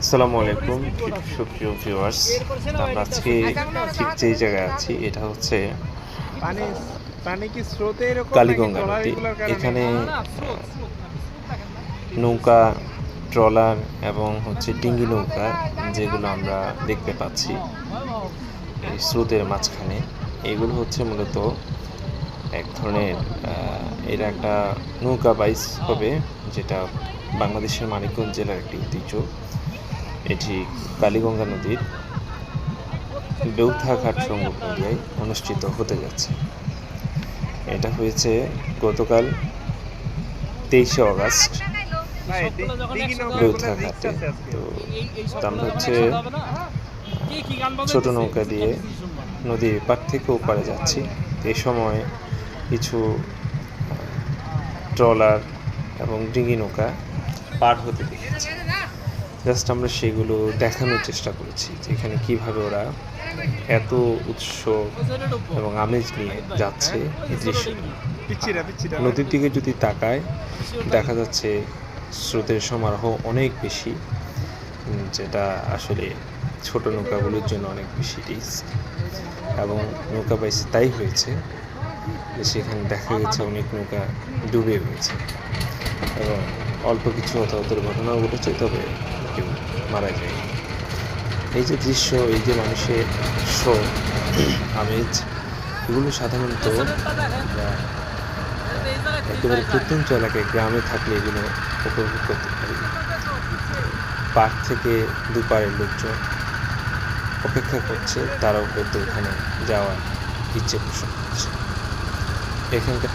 আসসালামু আলাইকুম, সুপ্রিয় ভিউয়ার্স আমরা আজকে ঠিক যেই জায়গায় আছি, এটা হচ্ছে কালীগঙ্গা নদী। এখানে নৌকা, ট্রলার এবং হচ্ছে ডিঙ্গি নৌকা যেগুলো আমরা দেখতে পাচ্ছি এই স্রোতের মাঝখানে, এগুলো হচ্ছে মূলত এক ধরনের এরা একটা নৌকা বাইস হবে, যেটা বাংলাদেশের মানিকগঞ্জ জেলার একটি ঐতিহ্য। এটি কালীগঙ্গা নদীর বেউথাঘাট সংযোগ নদিয়ায় অনুষ্ঠিত হতে যাচ্ছে। এটা হয়েছে গতকাল তেইশে অগাস্ট। বেউথাঘাটে তো আমরা হচ্ছে ছোট নৌকা দিয়ে নদীর পার থেকে ওপারে যাচ্ছি। এ সময় কিছু ট্রলার এবং ডিঙি নৌকা পার হতে দেখেছি। জাস্ট আমরা সেগুলো দেখানোর চেষ্টা করেছি যে এখানে কীভাবে ওরা এত উৎস এবং আমেজ নিয়ে যাচ্ছে এই দৃশ্য। নদীর দিকে যদি তাকায় দেখা যাচ্ছে স্রোতের সমারোহ অনেক বেশি যেটা আসলে ছোট নৌকাগুলোর জন্য অনেক বেশি রিস্ক এবং নৌকা বাইসে তাই হয়েছে সেখানে দেখা গেছে অনেক নৌকা ডুবে রয়েছে। এবং অল্প কিছু হতাহত ঘটনাও ঘটেছে, তবে কেউ মারা যায় এই যে দৃশ্য, এই যে মানুষের শো আমেজ, এগুলো সাধারণত একেবারে প্রত্যন্ত এলাকায় গ্রামে থাকলে এগুলো উপভোগ করতে পারি। পার থেকে দুপারের লোকজন অপেক্ষা করছে, তারাও হয়তো ওখানে যাওয়ার ইচ্ছে পোষণ করছে। এখানকার